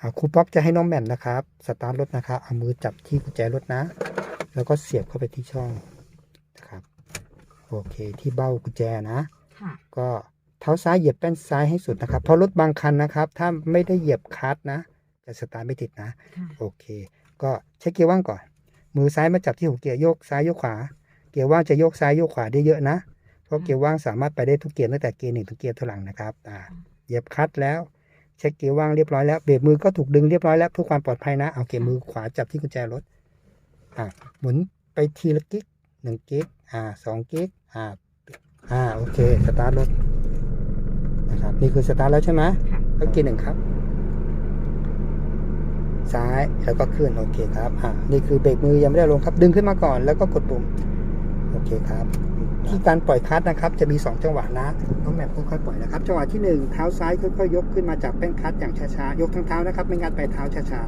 อ่าครูป๊อกจะให้น้องแหม่มนะครับสตาร์ทรถนะครับเอามือจับที่กุญแจรถนะ แล้วก็เสียบเข้าไปที่ช่องนะครับ โอเคที่เบ้ากุญแจนะค่ะก็เท้าซ้ายเหยียบแป้นซ้ายให้สุดนะครับ เพราะรถบางคันนะครับ ถ้าไม่ได้เหยียบคลัตช์นะจะสตาร์ทไม่ติดนะค่ะโอเค ก็เช็คเกียร์ว่างก่อน มือซ้ายมาจับที่หัวเกียร์โยกซ้ายโยกขวา เกียร์ว่างจะโยกซ้ายโยกขวาได้เยอะนะ เพราะเกียร์ว่างสามารถไปได้ทุกเกียร์ตั้งแต่เกียร์หนึ่งถึงเกียร์ถอยหลังนะครับ อ่า เหยียบคลัตช์แล้ว เช็คเกียร์ว่างเรียบร้อยแล้วเบรกมือก็ถูกดึงเรียบร้อยแล้วเพื่อความปลอดภัยนะเอาเกียร์มือขวาจับที่กุญแจรถอ่าหมุนไปทีละกิ๊กหนึ่งกิ๊กอ่าสองกิ๊กอ่าอ่าโอเคสตาร์ทรถนะครับนี่คือสตาร์ทแล้วใช่ไหมค่ะก็เกียร์หนึ่งครับ ซ้ายแล้วก็ขึ้นโอเคครับอ่านี่คือเบรกมือยังไม่ได้ลงครับ ดึงขึ้นมาก่อนแล้วก็กดปุ่มโอเคครับ ที่การปล่อยคลัตช์นะครับ จะมี 2 จังหวะนะน้องแมพค่อยๆปล่อยนะครับ จังหวะที่ 1 เท้าซ้ายค่อยๆยกขึ้นมาจากแป้นคลัตช์อย่างช้าๆ ยกทั้งเท้านะครับ ไม่งั้นไปเท้าช้า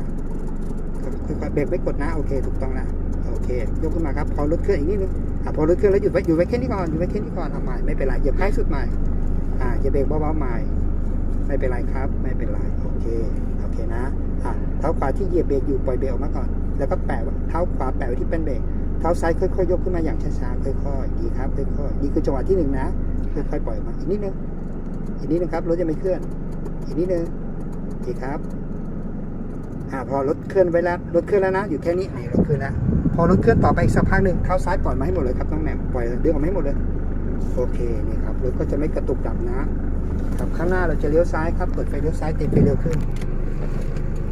ๆค่อยๆเบรกไม่กดนะ โอเค ถูกต้องนะโอเค ยกขึ้นมาครับ พอรถเครื่องอีกนิดนึงอะพอรถเครื่องแล้วหยุดไว้หยุดไว้แค่นี้ก่อนหยุดไว้แค่นี้ก่อนเอาใหม่ไม่เป็นไรเหยียบท้ายสุดใหม่อ่าอย่าเบรกเบาๆใหม่ไม่เป็นไรครับ ไม่เป็นไรโอเคโอเคนะอะเท้าขวาที่เหยียบเบรกอยู่ปล่อยเบรกออกมาก่อน แล้วก็แปะเท้าขวาแปะไว้ที่เป็นเบรก เท้าซ้ายค่อยๆยกขึ้นมาอย่างช้าๆค่อยๆดีครับค่อยๆนี่คือจังหวะที่หนึ่งนะค่อยๆปล่อยออกมาอีกนิดนึงอีกนิดนึงครับรถยังไม่เคลื่อน อีกนิดนึงดีครับอ่าพอรถเคลื่อนไว้แล้วรถเคลื่อนแล้วนะ อยู่แค่นี้นี่รถเคลื่อนแล้วพอรถเคลื่อนต่อไปอีกสักพักหนึ่งเท้าซ้ายปล่อยมาให้หมดเลยครับน้องแหม่มปล่อยดึงออกมาให้หมดเลยโอเคนี่ครับรถก็จะไม่กระตุกดับนะครับข้างหน้าเราจะเลี้ยวซ้ายครับเปิดไฟเลี้ยวซ้ายเต็มไฟเร็วขึ้น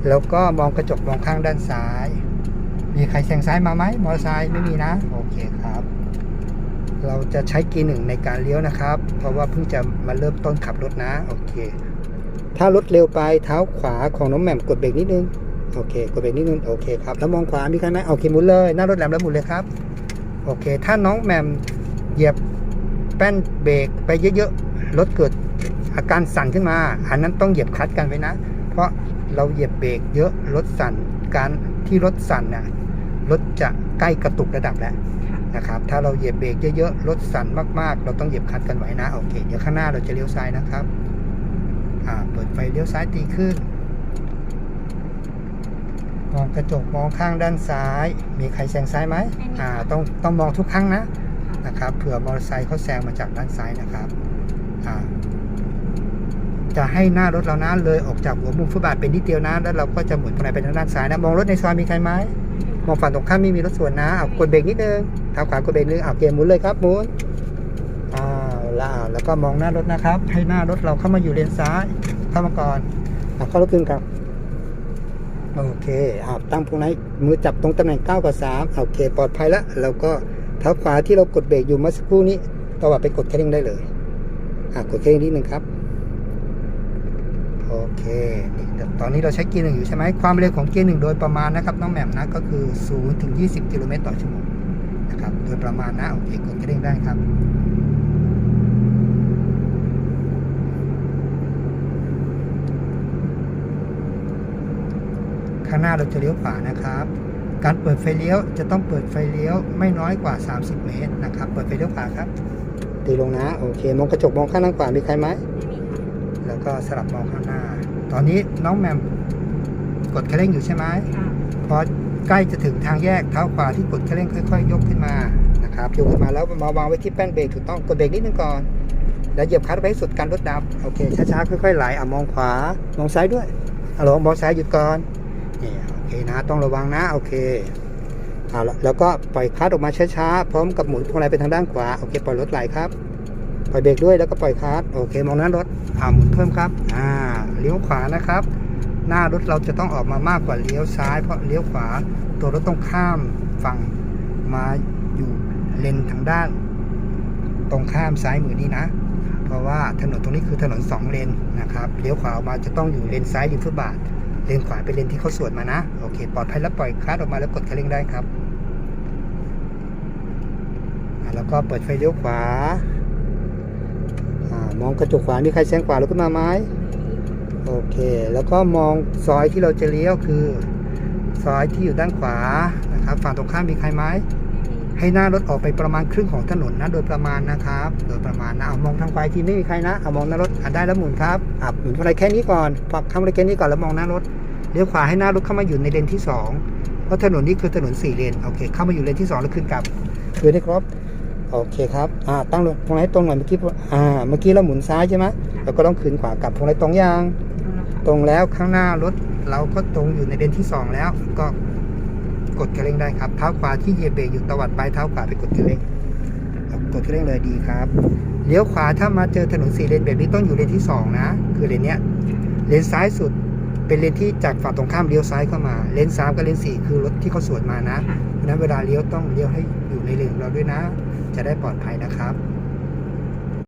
แล้วก็มองกระจกมองข้างด้านซ้าย มีใครแซงซ้ายมาไหมมอเตอร์ไซค์ไม่มีนะ โอเคครับ เราจะใช้เกียร์หนึ่งในการเลี้ยวนะครับ เพราะว่าเพิ่งจะมาเริ่มต้นขับรถนะ โอเค ถ้ารถเร็วไปเท้าขวาของน้องแหม่มกดเบรกนิดนึง โอเค กดเบรกนิดนึง โอเคครับ แล้วมองขวา มีใครไหมโอเคหมุนเลย หน้ารถแหลมแล้วหมุนเลยครับ โอเค ถ้าน้องแหม่มเหยียบแป้นเบรกไปเยอะๆ รถเกิดอาการสั่นขึ้นมา อันนั้นต้องเหยียบคลัตช์กันไว้นะ เพราะเราเหยียบเบรกเยอะ รถสั่น การที่รถสั่นน่ะ รถจะใกล้กระตุกระดับแล้วค่ะนะครับ ถ้าเราเหยียบเบรกเยอะๆ รถสั่นมากๆ เราต้องเหยียบคลัตช์กันไว้นะ โอเค เดี๋ยวข้างหน้าเราจะเลี้ยวซ้ายนะครับ อ่า เปิดไฟเลี้ยวซ้ายตีขึ้น มองกระจกมองข้างด้านซ้าย มีใครแซงซ้ายไหมไม่มีอ่าค่ะต้องต้องมองทุกครั้งนะค่ะนะครับ เผื่อมอเตอร์ไซค์เขาแซงมาจากด้านซ้ายนะครับ อ่า จะให้หน้ารถเรานะเลยออกจากหัวมุมฟุตบาทเป็นนิดเดียวนะ แล้วเราก็จะหมุนพวงมาลัยไปทางด้านซ้ายนะ มองรถในซอยมีใครไหม มองฝั่งตรงข้ามไม่มีรถสวนนะเอากดเบรกนิดนึงเท้าขวากดเบรกนิดนึงเอาเกียร์หมุนเลยครับหมุนอ่าแล้วอ่าแล้วก็มองหน้ารถนะครับ ให้หน้ารถเราเข้ามาอยู่เลนซ้ายเข้ามาก่อนอะเข้ารถขึ้นครับโอเคอ่าตั้งพวงมาลัยมือจับตรงตำแหน่ง9กับ3โอเคปลอดภัยแล้วแล้วก็เท้าขวาที่เรากดเบรกอยู่เมื่อสักครู่นี้ต่อว่าไปกดแค่นี้ได้เลยอ่ากดแค่นี้นิดนึงครับ โอเคนี่ตอนนี้เราใช้เกียร์หนึ่งอยู่ใช่ไหมความเร็วของเกียร์หนึ่งโดยประมาณนะครับน้องแหม่มนะก็คือ0ถึง20 กิโลเมตรต่อชั่วโมงนะครับโดยประมาณนะโอเคกดกระเด้งได้ครับข้างหน้าเราจะเลี้ยวขวานะครับ การเปิดไฟเลี้ยวจะต้องเปิดไฟเลี้ยวไม่น้อยกว่า 30 เมตรนะครับ เปิดไฟเลี้ยวขวาครับ ตีลงนะ โอเค มองกระจกมองข้างด้านขวา มีใครไหม แล้วก็สลับมองข้างหน้า ตอนนี้น้องแหมมกดคันเร่งอยู่ใช่ไหมค่ะพอใกล้จะถึงทางแยกเท้าขวาที่กดคันเร่งค่อย ๆ ยกขึ้นมานะครับยกขึ้นมาแล้วมาวางไว้ที่แป้นเบรกถูกต้องกดเบรกนิดนึงก่อน แล้วเหยียบคลัตช์ไปให้สุดการรถดับโอเคช้าๆค่อยๆไหลอะมองขวามองซ้ายด้วยอะลองมองซ้ายหยุดก่อนนี่โอเคนะต้องระวังนะโอเคเอาละแล้วก็ปล่อยคลัตช์ออกมาช้าๆพร้อมกับหมุนพวงมาลัยไปทางด้านขวาโอเคปล่อยรถไหลครับ ปล่อยเบรกด้วยแล้วก็ปล่อยคลัตช์โอเคมองหน้ารถอ่าหมุนเพิ่มครับอ่าเลี้ยวขวานะครับ หน้ารถเราจะต้องออกมามากกว่าเลี้ยวซ้าย เพราะเลี้ยวขวาตัวรถต้องข้ามฝั่งมาอยู่เลนทางด้าน ตรงข้ามซ้ายมือนี้นะ เพราะว่าถนนตรงนี้คือถนนสองเลนนะครับเลี้ยวขวาออกมาจะต้องอยู่เลนซ้ายริมฟุตบาทเลนขวาเป็นเลนที่เขาสวนมานะโอเคปลอดภัยแล้วปล่อยคลัตช์ออกมาแล้วกดคันเร่งได้ครับอ่าแล้วก็เปิดไฟเลี้ยวขวา มองกระจกขวา มีใครแซงขวาเราขึ้นมาไหมโอเค แล้วก็มองซอยที่เราจะเลี้ยวคือซอยที่อยู่ด้านขวานะครับ ฝั่งตรงข้ามมีใครไหมให้หน้ารถออกไปประมาณครึ่งของถนนนะ โดยประมาณนะครับ โดยประมาณนะเอามองทางขวาอีกทีไม่มีใครนะเอามองหน้ารถอะได้แล้วหมุนครับอะหมุนอะไรแค่นี้ก่อนฝักคำอะไรแค่นี้ก่อนแล้วมองหน้ารถเลี้ยวขวาให้หน้ารถเข้ามาอยู่ในเลนที่สองเพราะถนนนี้คือถนนสี่เลนโอเค เข้ามาอยู่เลนที่สองแล้วขึ้นกลับคืนให้ครบ โอเคครับอ่าตั้งลงตรงไหนตรงหน่อยเมื่อกี้อ่าเมื่อกี้เราหมุนซ้ายใช่ไหมเราก็ต้องคืนขวากลับตรงไหนตรงยางตรงแล้วข้างหน้ารถเราก็ตรงอยู่ในเลนที่สองแล้ว ก็กดคันเร่งได้ครับเท้าขวาที่เหยียบเบรกอยู่ตวัดปลายเท้าขวาไปกดคันเร่งครับกดคันเร่งเลยดีครับเลี้ยวขวาถ้ามาเจอถนนสี่เลนแบบนี้ต้องอยู่เลนที่สองนะ คือเลนเนี้ยเลนซ้ายสุดเป็นเลนที่จากฝั่งตรงข้ามเลี้ยวซ้ายเข้ามา เลนสามกับเลนสี่คือรถที่เขาสวนมานะเพราะฉะนั้นเวลาเลี้ยวต้องเลี้ยวให้อยู่ในเลนของเราด้วยนะ จะได้ปลอดภัยนะครับ